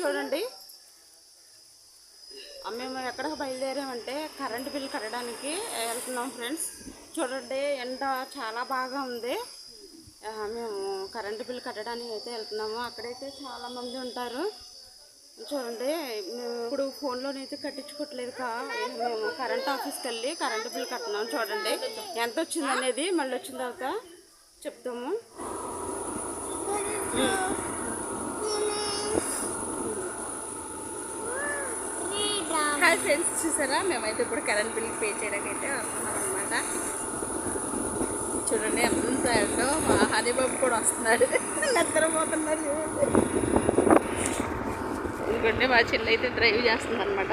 చూడండి. మేము ఎక్కడికి బయలుదేరామంటే కరెంటు బిల్ కట్టడానికి వెళ్తున్నాం ఫ్రెండ్స్. చూడండి ఎండ చాలా బాగా ఉంది. మేము కరెంటు బిల్ కట్టడానికి అయితే వెళ్తున్నాము. అక్కడైతే చాలా మంది ఉంటారు. చూడండి మేము ఇప్పుడు ఫోన్లోనైతే కట్టించుకోవట్లేదు కా? మేము కరెంట్ ఆఫీస్కి వెళ్ళి కరెంటు బిల్ కట్టినాం. చూడండి ఎంత వచ్చింది అనేది మళ్ళీ వచ్చిన తర్వాత చెప్తాము. హాయ్ ఫ్రెండ్స్ చూసారా? మేమైతే ఇప్పుడు కరెంట్ బిల్ పే చేయడానికి అయితే వస్తున్నాం అనమాట చూడండి ఎంత ఎంతో మా హరిబాబు కూడా వస్తున్నాడు. నిద్రపోతున్నారు చూడండి. ఎందుకంటే మా చెల్లి అయితే డ్రైవ్ చేస్తుంది అనమాట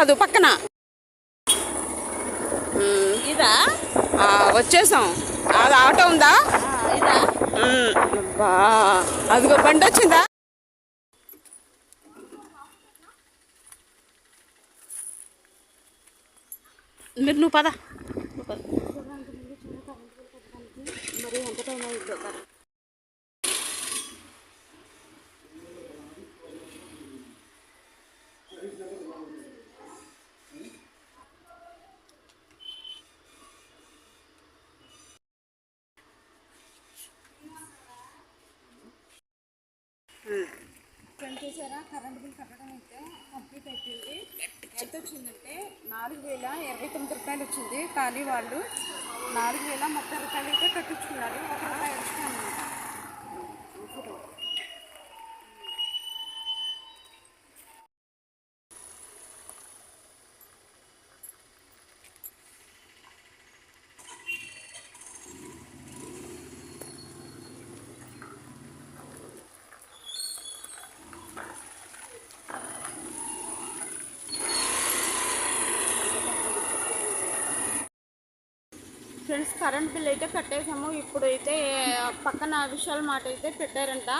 కాదు పక్కన. ఇదా? వచ్చేసాం. అది ఆటో ఉందా? అబ్బా అదిగో బండి వచ్చిందా? మీరు నువ్వు పద. మరి ఎంత టైం చూసారా? కరెంట్ బిల్ కట్టడం అయితే కంప్లీట్ అయిపోయింది. ఎంత వచ్చిందంటే నాలుగు వేల ఇరవై తొమ్మిది రూపాయలు వచ్చింది కానీ వాళ్ళు. నాలుగు వేల ముప్పై రూపాయలు అయితే కట్టించుకున్నారు. ఫ్రెండ్స్ కరెంట్ బిల్ అయితే కట్టేసాము ఇప్పుడు అయితే పక్కన విషయాల మాట అయితే పెట్టారంట.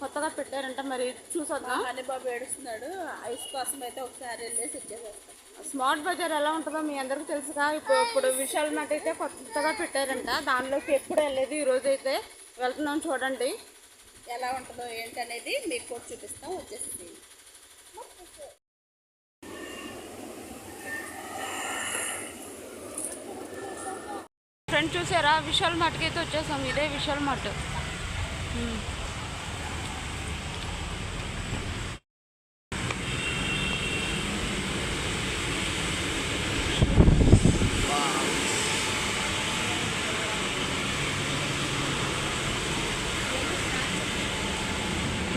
కొత్తగా పెట్టారంట. మరి చూసొద్దాం? హనీబాబు ఏడుస్తున్నాడు. ఐస్ కోసం అయితే ఒకసారి వెళ్ళేసి వచ్చేసేస్తాం స్మార్ట్ బజార్ ఎలా ఉంటుందో మీ అందరికీ తెలుసుగా. ఇప్పుడు ఇప్పుడు విశాల్ మాట అయితే కొత్తగా పెట్టారంట. దానిలోకి ఎప్పుడు వెళ్ళలేదు. ఈ రోజు అయితే వెళ్తున్నాం చూడండి. ఎలా ఉంటుందో ఏంటనేది మీకు కూడా చూపిస్తాం. వచ్చేసి ఫ్రెండ్ చూసారా? విశాల్ మార్ట్కి అయితే వచ్చేసాం. ఇదే విశాల్ మార్ట్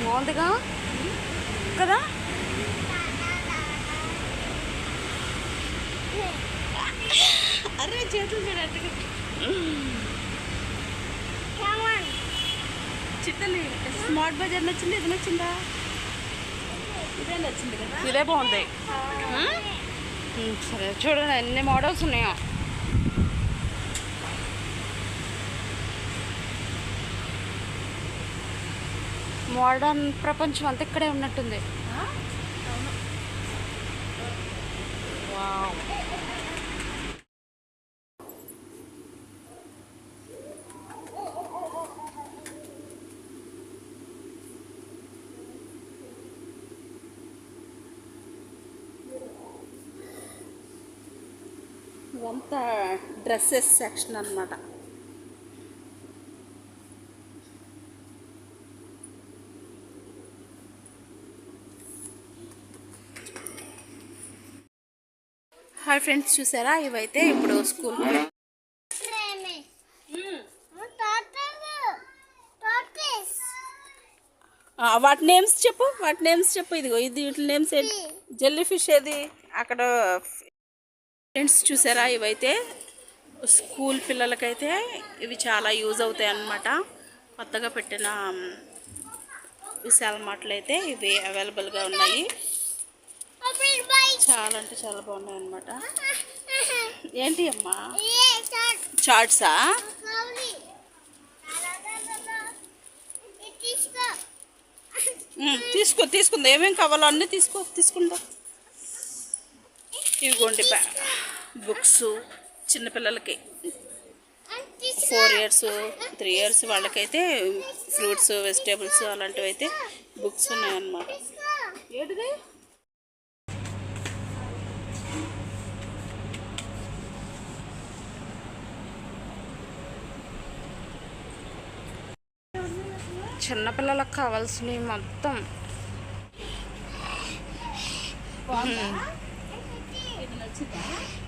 బాగుందిగా? కదా? అరే చేతులు చూడండి చిట్టలి స్మార్ట్ బజార్ నచ్చింది ఇది నచ్చిందా? ఇదే నచ్చింది కదా? ఇదే బాగుంది. ఉమ్, సరే చూడండి ఎన్ని మోడల్స్ ఉన్నాయో. మోడర్న్ ప్రపంచం అంతా ఇక్కడే ఉన్నట్టుంది. వావ్. ఇదంతా డ్రెస్సెస్ సెక్షన్ అన్నమాట. హాయ్ ఫ్రెండ్స్ చూసారా? ఇవైతే ఇప్పుడు స్కూల్ వాటి నేమ్స్ చెప్పు వాటి నేమ్స్ చెప్పు. ఇదిగో ఇది వీటి నేమ్స్ జెల్లీ ఫిష్ ఏది? అక్కడ ఫ్రెండ్స్ చూసారా? ఇవైతే స్కూల్ పిల్లలకైతే ఇవి చాలా యూజ్ అవుతాయి అన్నమాట. కొత్తగా పెట్టిన విశాల మాటలు అయితే ఇవి అవైలబుల్గా ఉన్నాయి. చాలా అంటే చాలా బాగున్నాయి అన్నమాట. ఏంటి అమ్మా? చాట్సా తీసుకో తీసుకుందా. ఏమేమి కావాలో అన్నీ తీసుకో తీసుకుంటా ఇవిగోండి బ్యా బుక్స్ చిన్నపిల్లలకి ఫోర్ ఇయర్స్ త్రీ ఇయర్స్ వాళ్ళకైతే ఫ్రూట్స్ వెజిటేబుల్స్ అలాంటివి అయితే బుక్స్ ఉన్నాయన్నమాట. ఏంటిది? చిన్నపిల్లలకు కావాల్సినవి మొత్తం. ఇది నచ్చిందా